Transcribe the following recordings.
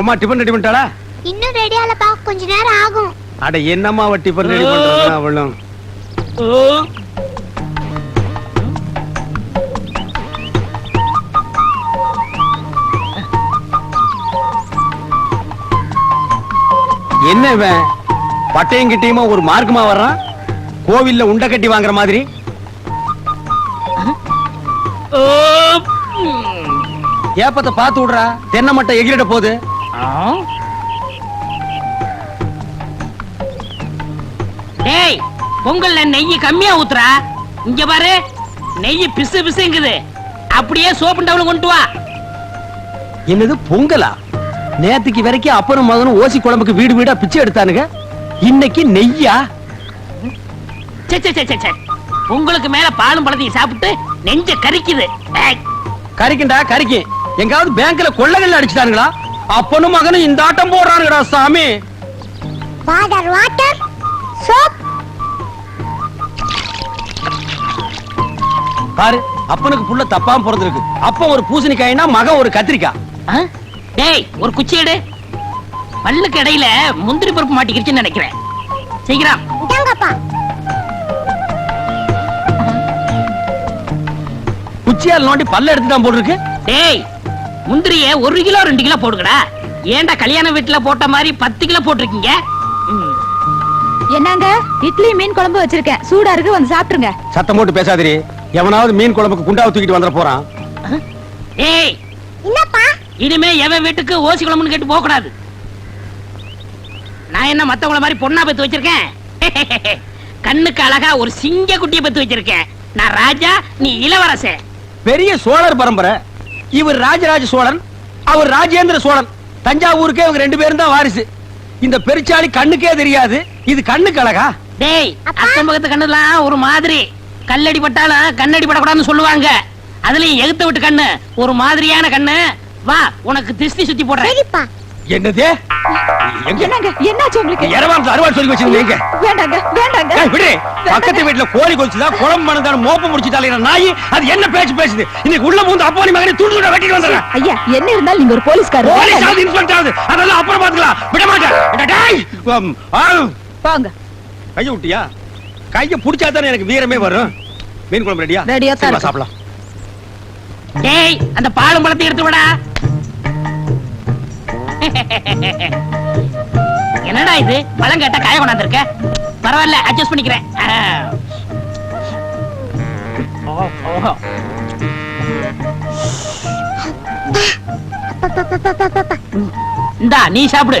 Uma tiffin ready பண்ணிட்டாளா? இன்னும் ready ஆலப்பா கொஞ்ச நேரம் ஆகும். அட என்னம்மா அவ டிஃபன் ரெடி பண்றா அவளும்? என்ன இவன்? பட்டையும் கிட்டையுமா ஒரு மார்க்கமா வர்றான்? கோவில்ல உண்டை கட்டி வாங்குற மாதிரி? ஏப்பத்தை பார்த்து விடுறா? தென்னை மட்டை எகிரிட போகுது. டேய் பொங்கல்ல நெய் கம்மியா ஊத்துறா. இங்க பாரு நெய் பிசு பிசுங்குது. அப்படியே சோப்பு டவுன் கொண்டு வா. என்னது பொங்கலா? நேத்துக்கு வரைக்கும் அப்பனும் மகனும் ஓசி குழம்புக்கு வீடு வீடா பிச்சை எடுத்தானுங்க? இன்னைக்கு நெய்யா? சே சே சே, சே சே பொங்கலுக்கு மேல பாலும் பழத்தையும் சாப்பிட்டு நெஞ்ச கரிக்குது. ஏய், கறிக்குண்டா கறிக்கு எங்காவது பேங்க்ல கொள்ளகள் அடிச்சுட்டானுங்களா? அப்பனும் மகனும் இந்த ஆட்டம் போடுறானுங்கடா சாமி. வாட்டர் வாட்டர் சோப் பாரு அப்பனுக்கு புள்ள தப்பாம பிறந்திருக்கு அப்பன் ஒரு பூசணிக்காய்னா மகன் ஒரு கத்திரிக்காய்? டேய் ஒரு குச்சி எடு. பல்லுக்கு இடையில முந்திரி பருப்பு மாட்டிக்கிருச்சுன்னு நினைக்கிறேன். சீக்கிரம். இதாங்கப்பா குச்சியால் நோண்டி பல்ல எடுத்துட்டான் போட்டுருக்கு. டேய் முந்திரிய ஒரு கிலோ ரெண்டு கிலோ போடுங்கடா. ஏன்டா கல்யாண வீட்டுல போட்ட மாதிரி பத்து கிலோ போட்டிருக்கீங்க. என்னங்க? இட்லி மீன் குழம்பு வச்சிருக்கேன். சூடா இருக்கு வந்து சாப்பிட்டுருங்க. சத்தம் போட்டு பேசாதிரி எவனாவது மீன் குழம்புக்கு குண்டாவை தூக்கிட்டு வந்துட போறான். டேய் என்னப்பா? இனிமே எவன் வீட்டுக்கு ஓசி குழம்புன்னு கேட்டு போக கூடாது நான் என்ன மத்தவங்கள மாதிரி பொண்ணா பெத்து வச்சிருக்கேன்? கண்ணுக்கு அழகா ஒரு சிங்க குட்டியை பெத்து வச்சிருக்கேன். நான் ராஜா நீ இளவரசன். பெரிய சோழர் பரம்பரை. இவர் ராஜராஜ சோழன் அவர் ராஜேந்திர சோழன். தஞ்சாவூருக்கே இவங்க ரெண்டு பேரும் தான் வாரிசு. இந்த பெருச்சாளி கண்ணுக்கே தெரியாது. இது கண்ணுக்கு அழகா? டேய் அக்கம் பக்கத்து கண்ணுலாம் ஒரு மாதிரி. கல்லடி பட்டாலும் கண்ணடி படக்கூடாதுன்னு சொல்லுவாங்க. அதுலயும் எகுத்த விட்டு கண்ணு. ஒரு மாதிரியான கண்ணு. வா உனக்கு திருஷ்டி சுத்தி போடுறேன். என்னது? என்னங்க? என்னாச்சு உங்களுக்கு? இரவாம் அறுவாள் சொல்லி வச்சிருந்தீங்க வேண்டாங்க வேண்டாங்க. விடு பக்கத்து வீட்டுல கோழி கொலிச்சுதா குழம்பு மணந்தாலும் மோப்ப முடிச்சுட்டாலே நாய்? அது என்ன பேச்சு பேசுது? இன்னைக்கு உள்ள மூந்து அப்பா மகனை துண்டு துண்டா வெட்டிட்டு வந்துடுறேன் ஐயா என்ன இருந்தாலும் நீங்க ஒரு போலீஸ்காரர். போலீஸ். ஆகுது இன்ஸ்பெக்டர் ஆகுது அதெல்லாம் அப்புறம் பாத்துக்கலாம் விட மாட்டேன். போங்க கைய விட்டியா? கைய புடிச்சா தானே எனக்கு வீரமே வரும். மீன் குழம்பு ரெடியா? ரெடியா. சாப்பிடலாம். டேய் அந்த பாலும் பழத்தை எடுத்து விடா என்னடா இது? பழம் கேட்டா காய கொண்டாந்துருக்க? பரவாயில்ல அட்ஜஸ்ட் பண்ணிக்கிறேன். இந்தா நீ சாப்பிடு.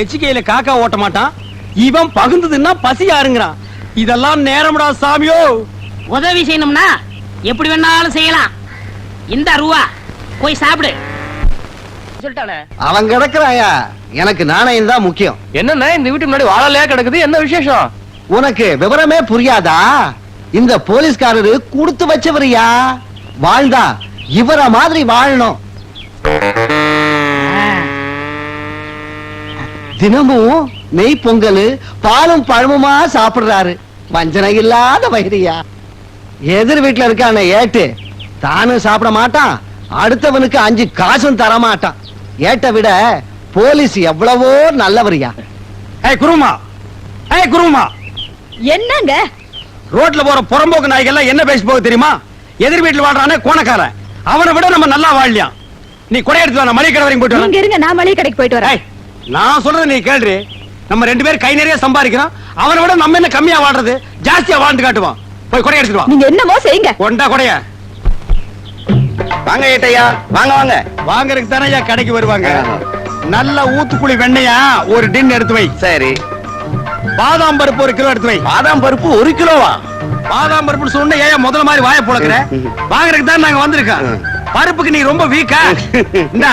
எச்சிக்கையில காக்கா ஓட்ட மாட்டான். இவன் பகுந்ததுன்னா பசி யாருங்கிறான். இதெல்லாம் நேரம்டா சாமியோ. உதவி செய்யணும்னா எப்படி வேணாலும் செய்யலாம். இந்த ரூவா போய் சாப்பிடு. சொல்லிட்டானே அவன் கிடக்குறாயா? எனக்கு நாணயம் தான் முக்கியம். என்னன்னா இந்த வீட்டு முன்னாடி வாழலையா கிடக்குது? என்ன விசேஷம்? உனக்கு விவரமே புரியாதா? இந்த போலீஸ்காரரு கொடுத்து வச்சவரியா வாழ்ந்தா இவர மாதிரி வாழணும். தினமும் நெய் பொங்கல் பாலும் பழமுமா சாப்பிடுறாரு. வஞ்சனை இல்லாத வயிறியா எதிர் வீட்டுல இருக்கான ஏட்டு. தானும் சாப்பிட மாட்டான். அடுத்தவனுக்கு அஞ்சு காசும் தரமாட்டான். ஏட்ட விட போலீஸ் எவ்வளவோ நல்லவரியா. ஏய் குருமா. ஏய் குருமா. என்னங்க? ரோட்ல போற புறம்போக்கு நாய்கள் எல்லாம் என்ன பேசி போக தெரியுமா? எதிர் வீட்டுல வாழ்றானே கோணக்காரன். அவனை விட நம்ம நல்லா வாழலாம் நீ கொடை எடுத்து வா, நான் மளிகை கடை வரைக்கும் போயிட்டு வரேன். இருங்க நான் மளிகை கடைக்கு போயிட்டு வரேன். நான் சொல்றது நீ கேள்றி. நம்ம ரெண்டு பேரும் கை நிறைய சம்பாதிக்கிறோம். அவனை விட நம்ம என்ன கம்மியா வாழ்றது? ஜாஸ்தியா வாழ்ந்து காட்டுவோம் போய் கொடை எடுத்துட்டு நீங்க என்னமோ செய்யுங்க. கொண்டா கொடைய. வாங்க ஏட்டையா வாங்க வாங்க. வாங்கறதுக்கு தானே ஐயா கடைக்கு வருவாங்க. நல்ல ஊத்துக்குழி வெண்ணையா ஒரு டின் எடுத்து வை. சரி. பாதாம் பருப்பு ஒரு கிலோ எடுத்து வை. பாதாம் பருப்பு ஒரு கிலோவா? பாதாம் பருப்புன்னு சொன்ன ஏன் முதல்ல மாதிரி வாயை புழக்கிற? வாங்குறதுக்கு தான் நாங்க வந்திருக்கோம். பருப்புக்கு நீ ரொம்ப வீக்கா இந்தா.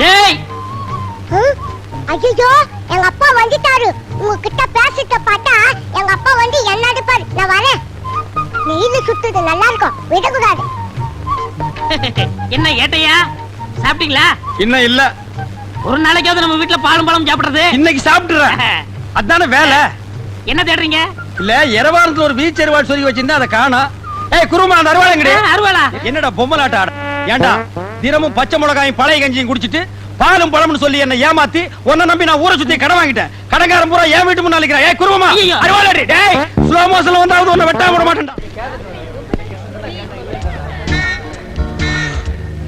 டேய்! ஐயோ எங்க அப்பா வந்துட்டாரு. உங்ககிட்ட பேசிட்ட பார்த்தா எங்க அப்பா வந்து என்ன அடிப்பாரு? நான் வரேன். நெய்ல சுத்துது நல்லா இருக்கும். விடக்கூடாது. என்ன ஏட்டையா? சாப்பிட்டீங்களா? இன்னும் இல்ல. ஒரு நாளைக்காவது நம்ம வீட்டுல பாலும் பழம் சாப்பிடுறது? இன்னைக்கு சாப்பிட்டுறேன். அதானே வேலை? என்ன தேடுறீங்க? இல்ல இரவாரத்துல ஒரு பீச் அருவாள் சொல்லி வச்சிருந்தா அதை காணோம். ஏய் குருமா அந்த அருவாளா? என்னடா பொம்மலாட்ட ஆட? ஏண்டா? தினமும் பச்சை மிளகாயும் பழைய கஞ்சியும் குடிச்சிட்டு பாலும் பழம்னு சொல்லி என்ன ஏமாத்தி உன்னை நம்பி நான் ஊரை சுத்தி கடன் வாங்கிட்டேன். கடங்காரன் பூரா ஏன் வீட்டு குருமா ஐயையோ. அருவாளடி டேய் ஸ்லோ மோஷன்ல வந்தாவது உன்னை வெட்டாம விட மாட்டேன்டா.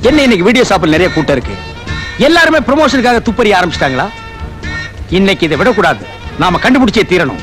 என்ன இன்னைக்கு வீடியோ ஷாப்பில் நிறைய கூட்டம் இருக்கு? எல்லாருமே ப்ரமோஷனுக்காக துப்பறி ஆரம்பிச்சிட்டாங்களா? இன்னைக்கு இதை விடக்கூடாது. நாம கண்டுபிடிச்சே தீரணும்.